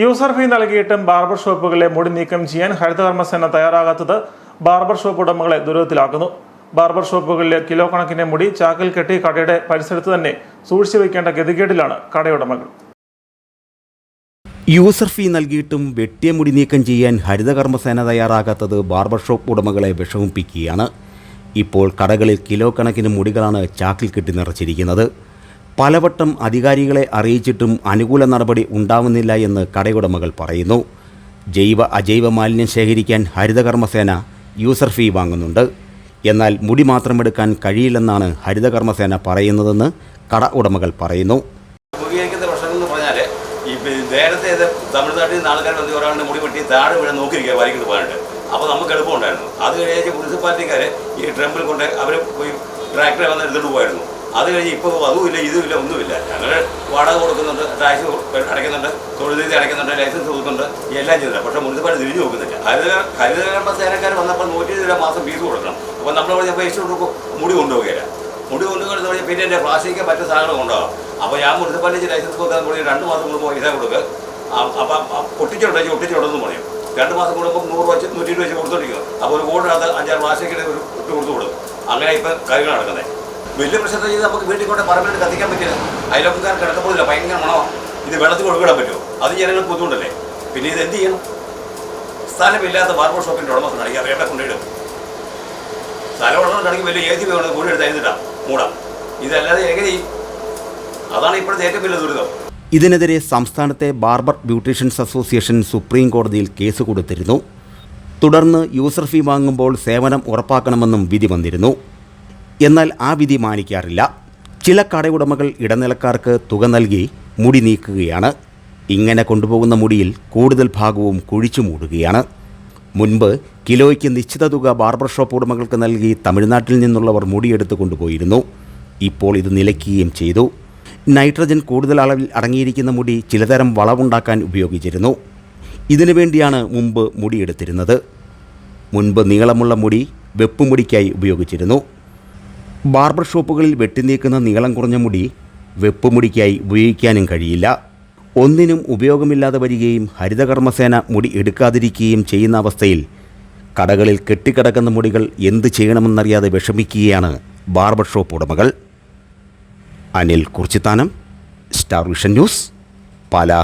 User ഫീ നൽകിയിട്ടും barber ഷോപ്പുകളെ മുടി നീക്കം ചെയ്യാൻ ഹരിതകർമ്മസേന തയ്യാറാകാത്തത് ബാർബർ ഷോപ്പ് ഉടമകളെ ദുരിതത്തിലാക്കുന്നു. ബാർബർ ഷോപ്പുകളിലെ കിലോ കണക്കിന് മുടി ചാക്കിൽ കെട്ടി കടയുടെ പരിസരത്ത് തന്നെ സൂക്ഷിച്ചു വയ്ക്കേണ്ട ഗതികേടിലാണ് കടയുടമകൾ. യൂസർ ഫീ നൽകിയിട്ടും വെട്ടിയ മുടി നീക്കം ചെയ്യാൻ ഹരിതകർമ്മസേന തയ്യാറാകാത്തത് ബാർബർ ഷോപ്പ് ഉടമകളെ വിഷമിപ്പിക്കുകയാണ്. ഇപ്പോൾ കടകളിൽ കിലോ കണക്കിന് മുടികളാണ് ചാക്കിൽ കെട്ടി നിറച്ചിരിക്കുന്നത്. പലവട്ടം അധികാരികളെ അറിയിച്ചിട്ടും അനുകൂല നടപടി ഉണ്ടാവുന്നില്ല എന്ന് കടയുടമകൾ പറയുന്നു. ജൈവ അജൈവ മാലിന്യം ശേഖരിക്കാൻ ഹരിതകർമ്മസേന യൂസർ ഫീ വാങ്ങുന്നുണ്ട്. എന്നാൽ മുടി മാത്രം എടുക്കാൻ കഴിയില്ലെന്നാണ് ഹരിതകർമ്മസേന പറയുന്നതെന്ന് കട ഉടമകൾ പറയുന്നു. എന്ന് ഈ നേരത്തെ തമിഴ്നാട്ടിൽ നിന്ന് ആൾക്കാർ വന്ന് ഒരാളുടെ മുടി വെട്ടി താഴെ വീഴാൻ നോക്കിയിരിക്കുക വരിക്കിട്ട് പോകാനായിട്ട് അപ്പോൾ നമുക്ക് എളുപ്പമുണ്ടായിരുന്നു. അത് കഴിഞ്ഞ് മുനിസിപ്പാലിറ്റിക്കാർ ഈ ട്രംപിൽ കൊണ്ട് അവർ പോയി ട്രാക്ടറെ വന്ന് എടുത്തിട്ട് പോകുമായിരുന്നു അത് കഴിഞ്ഞ് ഇപ്പോൾ അതുമില്ല ഇതുമില്ല ഒന്നുമില്ല. ഞങ്ങൾ വാടക കൊടുക്കുന്നുണ്ട് ടാക്സ് അടയ്ക്കുന്നുണ്ട് തൊഴിൽ നിധി അടയ്ക്കുന്നുണ്ട് ലൈസൻസ് കൊടുക്കുന്നുണ്ട് എല്ലാം ചെയ്തില്ല പക്ഷേ മുനിസിപ്പാലിറ്റി തിരിഞ്ഞു നോക്കുന്നില്ല. ഹരിത ഹരിതകർമ്മ സേനക്കാർ വന്നപ്പോൾ നൂറ്റി ഇരുപത് രൂപ മാസം ഫീസ് കൊടുക്കണം. അപ്പോൾ നമ്മൾ പറഞ്ഞപ്പോൾ പൈസ കൊടുക്കും മുടി കൊണ്ടുപോകുകയില്ല മുടി കൊണ്ടുപോകുന്ന പറഞ്ഞാൽ പിന്നെ എന്റെ പ്ലാസ്റ്റിക്ക് മറ്റു സാധനങ്ങൾ കൊണ്ടുപോകാം അപ്പോൾ ഞാൻ മുനിസിപ്പാലിറ്റി ലൈസൻസ് കൊടുക്കാൻ കൂടി രണ്ട് മാസം കൂടുമ്പോൾ പൈസ കൊടുക്കുക അപ്പം ഒട്ടിച്ചുണ്ടെങ്കിൽ ഒട്ടിച്ചുണ്ടെന്ന് പറയും. രണ്ട് മാസം കൂടുമ്പോൾ നൂറ് വെച്ച് നൂറ്റി ഇരുപത് വെച്ച് കൊടുത്തോണ്ടിരിക്കും. അപ്പോൾ ഒരു കൂടിനകത്ത് അഞ്ചാറ് മാസത്തേക്ക് ഒരു ഇട്ട് കൊടുത്തു കൊടുക്കും. അങ്ങനെ ഇപ്പം കാര്യങ്ങൾ നടക്കുന്നത് വലിയ പ്രശ്നത്തിൽ ചെയ്ത് നമുക്ക് വീട്ടിൽ കൊണ്ട് പറമ്പിൽ കത്തിക്കാൻ പറ്റില്ല. അയലോക്കാർ കിടക്കുമ്പോഴില്ല ഭയങ്കര മണോ ഇത് വെള്ളത്തിൽ ഒഴുകിടാൻ പറ്റുമോ? അത് ജനങ്ങൾക്ക് ബുദ്ധിമുട്ടല്ലേ? പിന്നെ ഇത് എന്ത് ചെയ്യണം? സ്ഥലമില്ലാത്ത ബാർബർ ഷോപ്പിന്റെ ഉടമസ്ഥനാണെങ്കിൽ അത് എവിടെ കൊണ്ടിടും സ്ഥലം സ്ഥലമുള്ളവരുണ്ടെങ്കിൽ വലിയ ഏതി വേണം? കൂടി എടുത്ത് അതിനിട്ടാം മൂടാം. ഇതല്ലാതെ എങ്ങനെ അതാണ് ഇപ്പോഴത്തെ ഏറ്റവും വലിയ ദുരിതം. ഇതിനെതിരെ സംസ്ഥാനത്തെ ബാർബർ ബ്യൂട്ടീഷ്യൻസ് അസോസിയേഷൻ സുപ്രീം കോടതിയിൽ കേസ് കൊടുത്തിരുന്നു. തുടർന്ന് യൂസർ ഫീ വാങ്ങുമ്പോൾ സേവനം ഉറപ്പാക്കണമെന്നും വിധി വന്നിരുന്നു. എന്നാൽ ആ വിധി മാനിക്കാറില്ല. ചില കടയുടമകൾ ഇടനിലക്കാർക്ക് തുക നൽകി മുടി നീക്കുകയാണ്. ഇങ്ങനെ കൊണ്ടുപോകുന്ന മുടിയിൽ കൂടുതൽ ഭാഗവും കുഴിച്ചു മൂടുകയാണ്. മുൻപ് കിലോയ്ക്ക് നിശ്ചിത തുക ബാർബർ ഷോപ്പ് ഉടമകൾക്ക് നൽകി തമിഴ്നാട്ടിൽ നിന്നുള്ളവർ മുടിയെടുത്ത് കൊണ്ടുപോയിരുന്നു. ഇപ്പോൾ ഇത് നിലയ്ക്കുകയും ചെയ്തു. നൈട്രജൻ കൂടുതൽ അളവിൽ അടങ്ങിയിരിക്കുന്ന മുടി ചിലതരം വളവുണ്ടാക്കാൻ ഉപയോഗിച്ചിരുന്നു. ഇതിനു വേണ്ടിയാണ് മുമ്പ് മുടിയെടുത്തിരുന്നത്. മുൻപ് നീളമുള്ള മുടി വെപ്പുമുടിക്കായി ഉപയോഗിച്ചിരുന്നു. ബാർബർ ഷോപ്പുകളിൽ വെട്ടിനീക്കുന്ന നീളം കുറഞ്ഞ മുടി വെപ്പുമുടിക്കായി ഉപയോഗിക്കാനും കഴിയില്ല. ഒന്നിനും ഉപയോഗമില്ലാതെ വരികയും ഹരിതകർമ്മസേന മുടി എടുക്കാതിരിക്കുകയും ചെയ്യുന്ന അവസ്ഥയിൽ കടകളിൽ കെട്ടിക്കിടക്കുന്ന മുടികൾ എന്ത് ചെയ്യണമെന്നറിയാതെ വിഷമിക്കുകയാണ് ബാർബർ ഷോപ്പ് ഉടമകൾ. Anil Kurichithanam star vision news Pala.